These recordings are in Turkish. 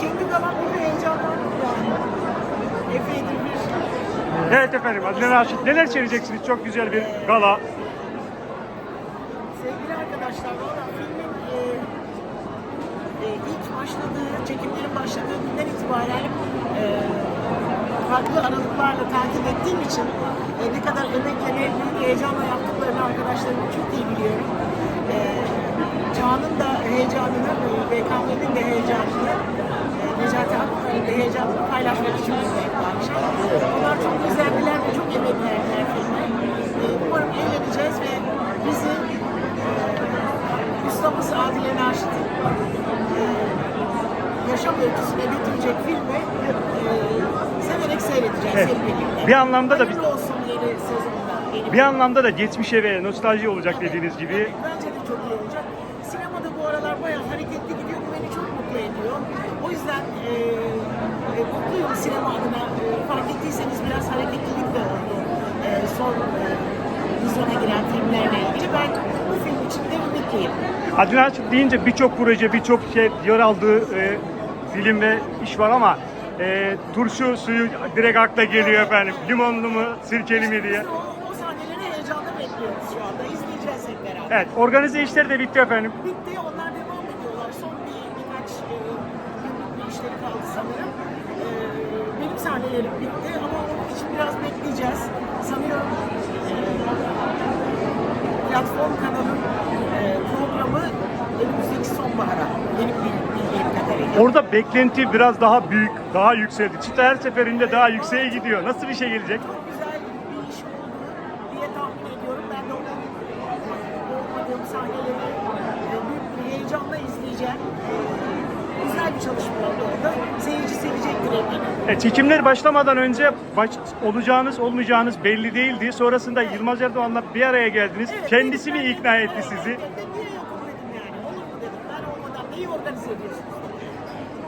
kendi bir heyecanlandım yani. Epeydir bir Evet efendim Adile Naşit neler söyleyeceksiniz? Çok güzel bir gala. Sevgili arkadaşlar, valla filmin e, e, ilk başladığı, çekimlerin başladığı günden itibaren e, farklı aralıklarla takip ettiğim için e, ne kadar emekle ve büyük heyecanla yaptıklarını arkadaşlarımın çok iyi biliyorum. E, Çağ'ın da heyecanını, e, BKM'nin de heyecanını, e, Necati Akpınar'ın da heyecanını paylaşmak için buradayım bu akşam. Onlar çok güzeldiler ve çok emek verdiler filme. E, umarım eğleneceğiz ve bizi ustamız Adile Naşit'in e, yaşam öyküsüne götürecek filmi e, severek seyredeceğiz Evet. hep birlikte. Bir anlamda da Hayırlı olsun yeni sezonda. Bir anlamda da geçmişe ve nostalji olacak dediğiniz gibi. Evet, bence de çok iyi olacak. Aralar bayağı hareketli gidiyor. Bu beni çok mutlu ediyor. O yüzden e, e, mutluyum sinema adına. E, fark ettiyseniz biraz hareketlilik de oldu. E, son e, vizyona giren filmlerle ilgili. Ben bu film için de ümitliyim. Adile Naşit deyince birçok proje, birçok şey yer aldığı e, film ve iş var ama e, turşu suyu direkt akla geliyor efendim. Limonlu mu, sirkeli mi diye. Biz o, o sahneleri heyecanla bekliyoruz şu anda. İzleyeceğiz hep beraber. Evet, organize işler de bitti efendim. Bitti, onlar devam ediyorlar. Son bir birkaç e, günlük bir işleri kaldı sanırım. E, benim sahnelerim bitti ama onun için biraz bekleyeceğiz. Sanıyorum e, platform kanalın e, programı önümüzdeki sonbahara. Benim bil- bildiğim kadarıyla. Orada beklenti biraz daha büyük, daha yükseldi. Çıta her seferinde daha yükseğe gidiyor. Nasıl bir şey gelecek? Çok güzel bir iş oldu diye tahmin ediyorum. Ben de onun e, olmadığım sahneleri e, büyük bir heyecanla izleyeceğim. Güzel bir çalışma oldu orada. Seyirci sevecektir eminim. E, çekimler başlamadan önce baş, olacağınız olmayacağınız belli değildi. Sonrasında Yılmaz Erdoğan'la bir araya geldiniz. Evet, Kendisi mi ikna etti evet, sizi? evet, ben niye yokum dedim yani. Olur mu dedim. Ben olmadan neyi organize ediyorsunuz?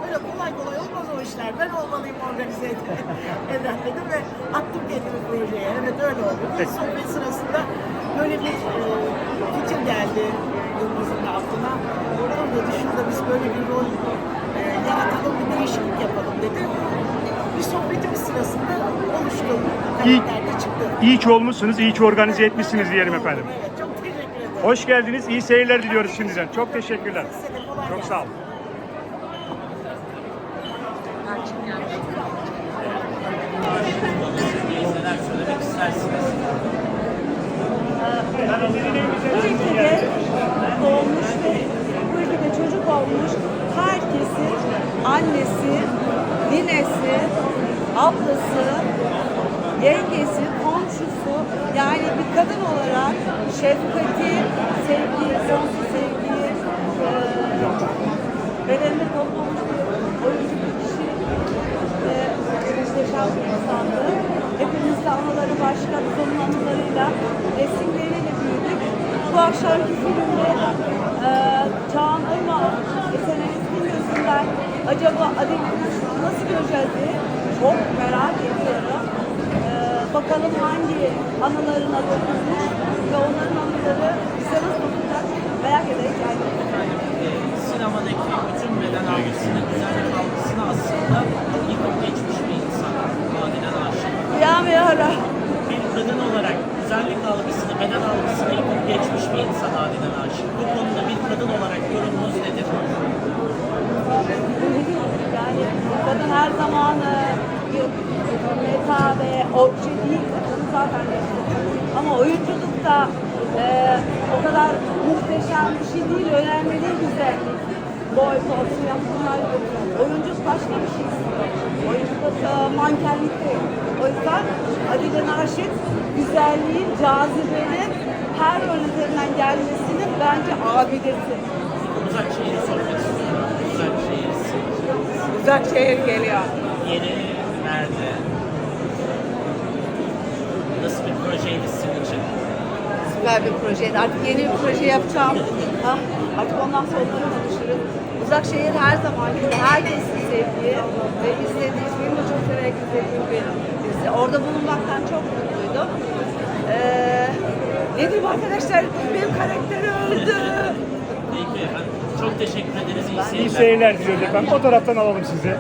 Böyle kolay kolay olmaz o işler. Ben olmalıyım organize eden eden dedim ve attım kendimi projeye. Evet öyle oldu. Bir Peki. sohbet sırasında böyle bir e, fikir geldi Yılmaz'ın da aklına. Oradan dedi şurada biz böyle bir rol e, yaratalım, bir değişiklik yapalım dedi. Bir sohbetimiz sırasında oluştu. İyi. Karakter de çıktı. İyi ki olmuşsunuz, iyi ki organize etmişsiniz diyelim efendim. Evet, çok teşekkür ederim. Hoş geldiniz, iyi seyirler diliyoruz şimdiden. Çok teşekkürler. Size de kolay Çok gelsin. sağ olun. neler söylemek istersiniz? bu ülkede doğmuş ve bu ülkede çocuk olmuş herkesin annesi, ninesi, ablası, yengesi, komşusu yani bir kadın olarak şefkati, sevgiyi, sonsuz sevgiyi eee bedeninde toplamış bir oyuncu bir kişi ve muhteşem bir insandı. Hepimiz de anıları başka, biz anılarıyla, resimleriyle büyüdük. Bu akşamki filmde e, acaba Adil'i nasıl göreceğiz diye çok merak ediyorum. E, bakalım hangi anılarına dokunmuş ve onların anıları bize nasıl olacak merak ederek geldim. Sinemadaki bütün beden algısını, güzellik algısını aslında yıkıp geçmiş bir insan. Adile Naşit. Rüya ve ara. Bir kadın olarak güzellik algısını, beden algısını yıkıp geçmiş bir insan Adile Naşit. Bu konuda bir kadın olarak yorumunuz nedir? Yani kadın her zaman e, bir meta ve obje değil, kadın zaten yaşıyor. Ama oyunculukta e, o kadar muhteşem bir şey değil, önemli değil güzellik. Boy, poz, yapımlar Oyunculuk başka bir şey. Oyunculuk e, mankenlik değil. O yüzden Adile Naşit güzelliğin, cazibenin her rol üzerinden gelmesinin bence abidesi. Uzak şehir sormak. Uzak şehir Uzak şehir geliyor. yeri nerede? Nasıl bir projeydi sizin için? Süper bir projeydi. Artık yeni bir proje yapacağım. Ha, artık ondan sonra konuşuruz. Uzakşehir her zaman gibi herkesin sevdiği ve izlediği, benim de çok severek izlediğim bir dizi. Orada bulunmaktan çok mutluydum. Ee, ne diyeyim arkadaşlar, benim karakteri öldü. Çok teşekkür ederiz. İyi İyi seyirler. seyirler diliyoruz efendim. Fotoğraftan alalım sizi.